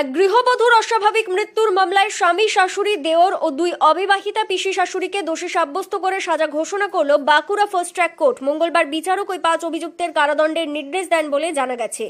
এক গৃহবধূর অস্বাভাবিক মৃত্যুর মামলায় স্বামী, শাশুড়ি, দেওর ও দুই অবিবাহিতা পিসি শাশুড়িকে দোষী সাব্যস্ত করে সাজা ঘোষণা করল বাঁকুড়া ফার্স্ট ট্র্যাক কোর্ট। মঙ্গলবার বিচারক ওই পাঁচ অভিযুক্তের কারাদণ্ডের নির্দেশ দেন বলে জানা গেছে।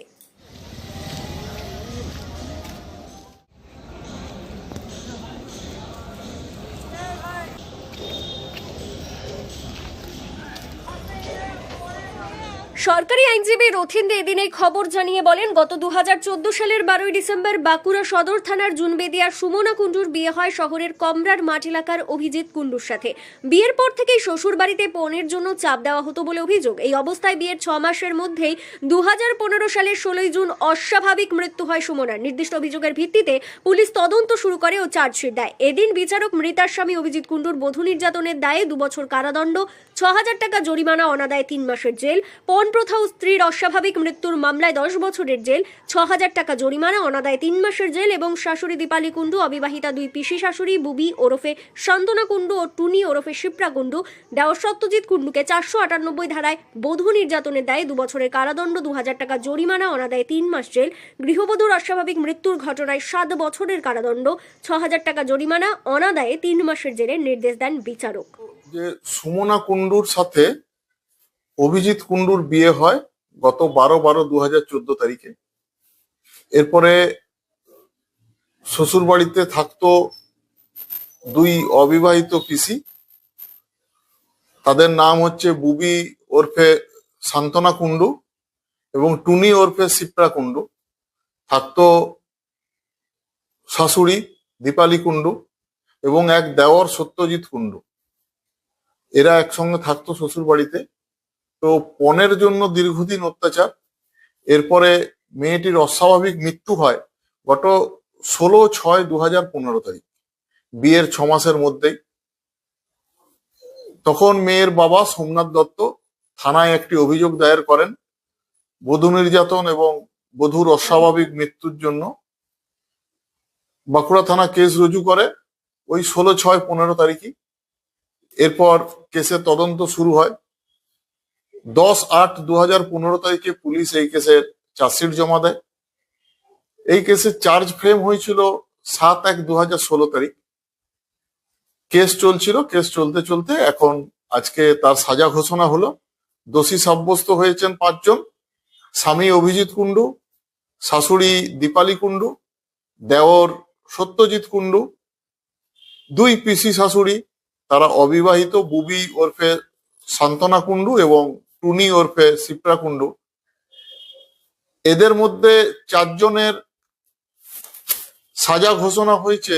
সরকারি আইনজীবী রথিন দে এদিন এই খবর জানিয়ে বলেন, গত দুহাজার চোদ্দ সালের বারোই ডিসেম্বর বাঁকুড়া সদর থানার জুনবেদিয়ার সুমনা কুণ্ডুর বিয়ে হয় শহরের কমরার মাঠ এলাকার অভিজিৎ কুণ্ডুর সাথে। বিয়ের পর থেকেই শ্বশুর বাড়িতে পণের জন্য চাপ দেওয়া হতো বলে অভিযোগ। এই অবস্থায় বিয়ের ছ মাসের মধ্যেই দু হাজার পনেরো সালের ষোলোই জুন অস্বাভাবিক মৃত্যু হয় সুমনার। নির্দিষ্ট অভিযোগের ভিত্তিতে পুলিশ তদন্ত শুরু করে ও চার্জশিট দেয়। এদিন বিচারক মৃতার স্বামী অভিজিৎ কুণ্ডুর বধূ নির্যাতনের দায়ে দুবছর কারাদণ্ড, ছ হাজার টাকা জরিমানা, অনাদায় তিন মাসের জেল পণ প্রথা ও স্ত্রীর অস্বাভাবিক মৃত্যুর মামলায় দশ বছরের জেল, ছ হাজার টাকা জরিমানা, অনাদায় তিন মাসের জেল এবং শাশুড়ি দীপালি কুণ্ডু, অবিবাহিতা দুই পিসি শাশুড়ি বুবি ওরফে শান্তনা কুণ্ডু ও টুনি ওরফে শিপ্রা কুণ্ডু, দেওর সত্যজিৎ কুণ্ডুকে চারশো আটানব্বই ধারায় বধূ নির্যাতনের দায়ে দুবছরের কারাদণ্ড, দু হাজার টাকা জরিমানা, অনাদায় তিন মাস জেল, গৃহবধূর অস্বাভাবিক মৃত্যুর ঘটনায় সাত বছরের কারাদণ্ড, ছ হাজার টাকা জরিমানা, অনাদায়ে তিন মাসের জেলের নির্দেশ দেন বিচারক। যে সুমনা কুণ্ডুর সাথে অভিজিৎ কুণ্ডুর বিয়ে হয় গত বারো বারো দু হাজার চোদ্দ তারিখে। এরপরে শ্বশুর বাড়িতে থাকতো দুই অবিবাহিত পিসি। তাদের নাম হচ্ছে বুবি ওরফে সান্তনা কুণ্ডু এবং টুনি ওরফে সিপ্রা কুণ্ডু। থাকতো শাশুড়ি দীপালি কুণ্ডু এবং এক দেওর সত্যজিৎ কুণ্ডু। এরা একসঙ্গে থাকতো শ্বশুর বাড়িতে তো পণের জন্য দীর্ঘদিন অত্যাচার। এরপরে মেয়েটির অস্বাভাবিক মৃত্যু হয় গত ষোলো ছয় দু হাজার পনেরো তারিখ, বিয়ের ছ মাসের মধ্যেই। তখন মেয়ের বাবা সোমনাথ দত্ত থানায় একটি অভিযোগ দায়ের করেন বধূ নির্যাতন এবং বধূর অস্বাভাবিক মৃত্যুর জন্য। বাঁকুড়া থানা কেস রুজু করে ওই ষোলো ছয় পনেরো তারিখই। এরপর কেসের তদন্ত শুরু হয়। দশ আট দু হাজার পনেরো তারিখে পুলিশ এই কেসের চার্জশিট জমা দেয়। এই কেসের চার্জ ফ্রেম হয়েছিল সাত এক দু হাজার ষোলো তারিখ। কেস চলছিল, কেস চলতে চলতে এখন আজকে তার সাজা ঘোষণা হলো। দোষী সাব্যস্ত হয়েছেন পাঁচজন, স্বামী অভিজিৎ কুণ্ডু, শাশুড়ি দীপালি কুণ্ডু, দেওর সত্যজিৎ কুণ্ডু, দুই পিসি শাশুড়ি, তারা অবিবাহিত, বুবি ওরফে সান্তনা কুণ্ডু এবং টুনি ওরফে সিপ্রা এদের মধ্যে চারজনের সাজা ঘোষণা হয়েছে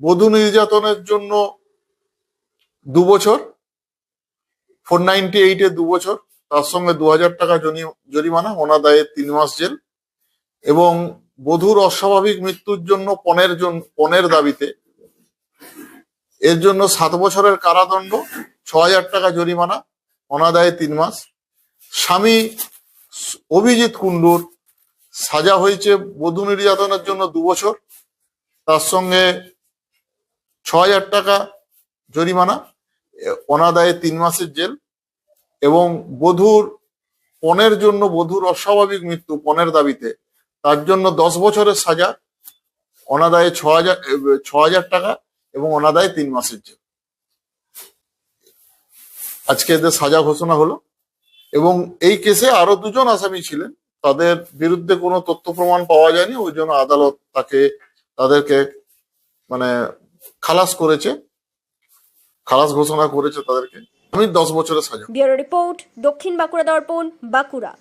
বধূ নির্যাতনের জন্য দু বছর, ফোর নাইনটি এইটে দু বছর, তার সঙ্গে দু হাজার টাকা জরিমানা অনাদায়ে তিন মাস জেল এবং বধূর অস্বাভাবিক মৃত্যুর জন্য পণের পণের দাবিতে। এর জন্য সাত বছরের কারাদণ্ড, ছ হাজার টাকা জরিমানা অনাদায়ে তিন মাস। স্বামী অভিজিৎ কুণ্ডুর, সাজা হয়েছে বধূ নির্যাতনের জন্য দু বছর। তার সঙ্গে ছ হাজার টাকা জরিমানা অনাদায়ে তিন মাসের জেল এবং বধুর পণের জন্য, বধূর অস্বাভাবিক মৃত্যু পণের দাবিতে। তার জন্য দশ বছরের সাজা, অনাদায়ে ছ হাজার ছ হাজার টাকা এবং অনাদায়ে তিন মাসের জেল। আজকে এদের সাজা ঘোষণা হলো। এবং এই কেসে আরও দুজন আসামি ছিলেন। তাদের বিরুদ্ধে কোনো তথ্য প্রমাণ পাওয়া যায়নি। ওই জন্য আদালত তাকে, তাদেরকে মানে খালাস করেছে। খালাস ঘোষণা করেছে তাদেরকে। আমি দশ বছরের সাজা। রিপোর্ট, দক্ষিণ বাঁকুড়া দর্পণ, বাঁকুড়া।